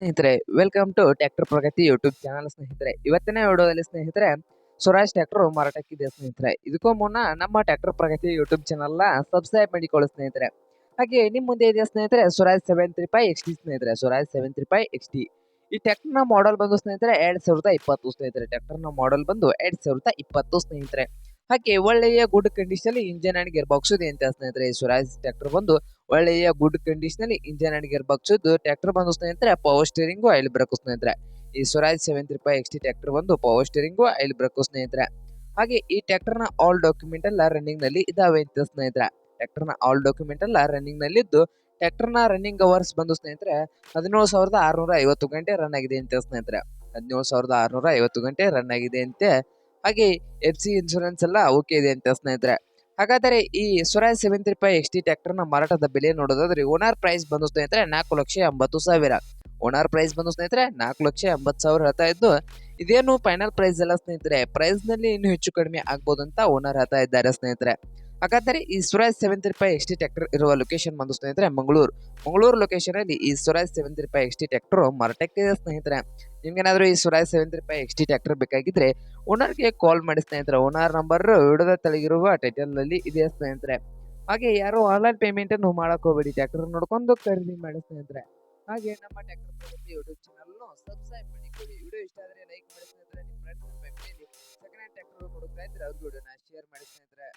ಸ್ನೇಹಿತರೆ welcome to tractor Pragati YouTube channel ಸ್ನೇಹಿತರೆ. ಇವತ್ತಿನ ವಿಡಿಯೋದಲ್ಲಿ ಸ್ನೇಹಿತರೆ ಸ್ವರಾಜ್ ಟ್ಯಾಕ್ಟರ್ ಮಾರಾಟಕ್ಕಿದೆ ಸ್ನೇಹಿತರೆ. ಇದಕ್ಕೂ ಮುನ್ನ ನಮ್ಮ ಟ್ಯಾಕ್ಟರ್ ಪ್ರಗತಿ ಯೂಟ್ಯೂಬ್ ಚಾನಲ್ನ ಸಬ್ಸ್ಕ್ರೈಬ್ ಮಾಡಿಕೊಳ್ಳಿ ಸ್ನೇಹಿತರೆ. ಹಾಗೆ ನಿಮ್ಮ ಮುಂದೆ ಇದೆ ಸ್ನೇಹಿತರೆ Swaraj seven three five X T ಸ್ನೇಹಿತರೆ Swaraj seven three five X T ಈ ಟ್ಯಾಕ್ಟರ್ನ ಮಾಡೆಲ್ ಬಂದು ಸ್ನೇಹಿತರೆ, ಎರಡು ಸಾವಿರದ ಇಪ್ಪತ್ತು ಸ್ನೇಹಿತರೆ. ಟ್ಯಾಕ್ಟರ್ನ ಮಾಡೆಲ್ ಬಂದು ಎರಡ್ ಸಾವಿರದ ಇಪ್ಪತ್ತು ಸ್ನೇಹಿತರೆ. ಹಾಗೆ ಒಳ್ಳೆಯ good condition engine and gear box ಇದೆ ಅಂತ ಸ್ನೇಹಿತರೆ ಸ್ವರಾಜ್ ಟ್ಯಾಕ್ಟರ್ ಬಂದು ಒಳ್ಳೆಯ ಗುಡ್ ಕಂಡೀಷನ್ ಅಲ್ಲಿ engine and gear box tractor ಬಂದು ಸ್ನೇಹಿತರೆ ಪವರ್ ಸ್ಟೇರಿಂಗು ಆಯಿಲ್ ಬ್ರೇಕ್ ಸ್ನೇಹಿತರೆ. ಈ Swaraj seven three five X T tractor ಬಂದು ಪವರ್ ಸ್ಟೇರಿಂಗ್ ಆಯಿಲ್ ಬ್ರೇಕ್ ಸ್ನೇಹಿತರೆ. ಹಾಗೆ ಈ ಟ್ರ್ಯಾಕ್ಟರ್ನ ಆಲ್ ಡಾಕ್ಯುಮೆಂಟ್ ಎಲ್ಲ ರನ್ನಿಂಗ್ನಲ್ಲಿ ಇದಾವೆ ಅಂತ ಸ್ನೇಹಿತರೆ. ಟ್ರ್ಯಾಕ್ಟರ್ನ ಆಲ್ ಡಾಕ್ಯುಮೆಂಟ್ ಎಲ್ಲ ರನ್ನಿಂಗ್ನಲ್ಲಿ ಇದ್ದು ಟ್ರ್ಯಾಕ್ಟರ್ನ ರನ್ನಿಂಗ್ ಅವರ್ಸ್ ಬಂದು ಸ್ನೇಹಿತರೆ, ಹದಿನೇಳು ಸಾವಿರದ ಆರುನೂರ ಐವತ್ತು ಗಂಟೆ ರನ್ ಆಗಿದೆ ಅಂತ ಸ್ನೇಹಿತರೆ. ಹದಿನೇಳು ಸಾವಿರದ ಆರುನೂರ ಐವತ್ತು ಗಂಟೆ ರನ್ ಆಗಿದೆ ಅಂತೆ. ಹಾಗೆ ಎಫ್ ಸಿ ಇನ್ಶೂರೆನ್ಸ್ ಎಲ್ಲ ಓಕೆ ಇದೆ ಅಂತ ಸ್ನೇಹಿತರೆ. ಹಾಗಾದರೆ ಈ Swaraj three five X T ಟ್ರ್ಯಾಕ್ಟರ್ನ ಮಾರಾಟದ ಬೆಲೆ ನೋಡೋದಾದ್ರೆ ಓನರ್ ಪ್ರೈಸ್ ಬಂದು ಸ್ನೇಹಿತರೆ ನಾಲ್ಕು ಲಕ್ಷ ಎಂಬತ್ತು ಸಾವಿರ. ಓನರ್ ಪ್ರೈಸ್ ಬಂದು ಸ್ನೇಹಿತರೆ ನಾಲ್ಕು ಲಕ್ಷ ಎಂಬತ್ತು ಸಾವಿರ ಹೇಳ್ತಾ ಇದ್ದು, ಇದೇನು ಫೈನಲ್ ಪ್ರೈಸ್ ಎಲ್ಲ ಸ್ನೇಹಿತರೆ ಪ್ರೈಸ್ನಲ್ಲಿ ಇನ್ನೂ ಹೆಚ್ಚು ಕಡಿಮೆ ಆಗ್ಬೋದು ಅಂತ ಓನರ್ ಹೇಳ್ತಾ ಇದ್ದಾರೆ ಸ್ನೇಹಿತರೆ. ಹಾಗಾದರೆ ಈ Swaraj three five X T tractor ಇರುವ ಲೊಕೇಶನ್ ಬಂದು ಸ್ನೇಹಿತರೆ ಮಂಗಳೂರು. ಮಂಗಳೂರು ಲೊಕೇಶನ್ ಅಲ್ಲಿ ಈ Swaraj three five X T tractor ಮಾರಾಟಕ್ಕೆ ಸ್ನೇಹಿತರೆ. ನಿಮ್ಗೇನಾದ್ರೂ ಈ ಸುರಾಯ್ seven three five X T tractor ಬೇಕಾಗಿದ್ರೆ ಓನರ್ಗೆ ಕಾಲ್ ಮಾಡಿ ಸ್ನೇಹಿತರೆ. ಓನರ್ ನಂಬರ್ ಹಿಡಿದ ತೆಳಗಿರುವ ಟೈಟಲ್ನಲ್ಲಿ ಇದೆ ಸ್ನೇಹಿತರೆ. ಹಾಗೆ ಯಾರು ಆನ್ಲೈನ್ ಪೇಮೆಂಟ್ ಅನ್ನು ಮಾಡಕ್ ಹೋಗಬೇಡಿ. ಟ್ರ್ಯಾಕ್ಟರ್ ನೋಡ್ಕೊಂಡು ಖರೀದಿ ಮಾಡಿ ಸ್ನೇಹಿತರೆ. ಹಾಗೆ ನಮ್ಮ tractor Pragati YouTube channel subscribe ಮಾಡಿಕೊಳ್ಳಿ ವಿಡಿಯೋ ಇಷ್ಟ ಆದರೆ ಲೈಕ್ ಮಾಡಿ ಸ್ನೇಹಿತರೆ. ನಿಮ್ಮ ಫ್ರೆಂಡ್ಸ್ ಫ್ಯಾಮಿಲಿಯಲ್ಲಿ ಸೆಕೆಂಡ್ ಹ್ಯಾಂಡ್ ಟ್ರ್ಯಾಕ್ಟರ್ ಹುಡುಕ್ತಾ ಇದ್ರೆ ಅವ್ರಿಗೆ ವಿಡಿಯೋನ ಶೇರ್ ಮಾಡಿ ಸ್ನೇಹಿತರೆ.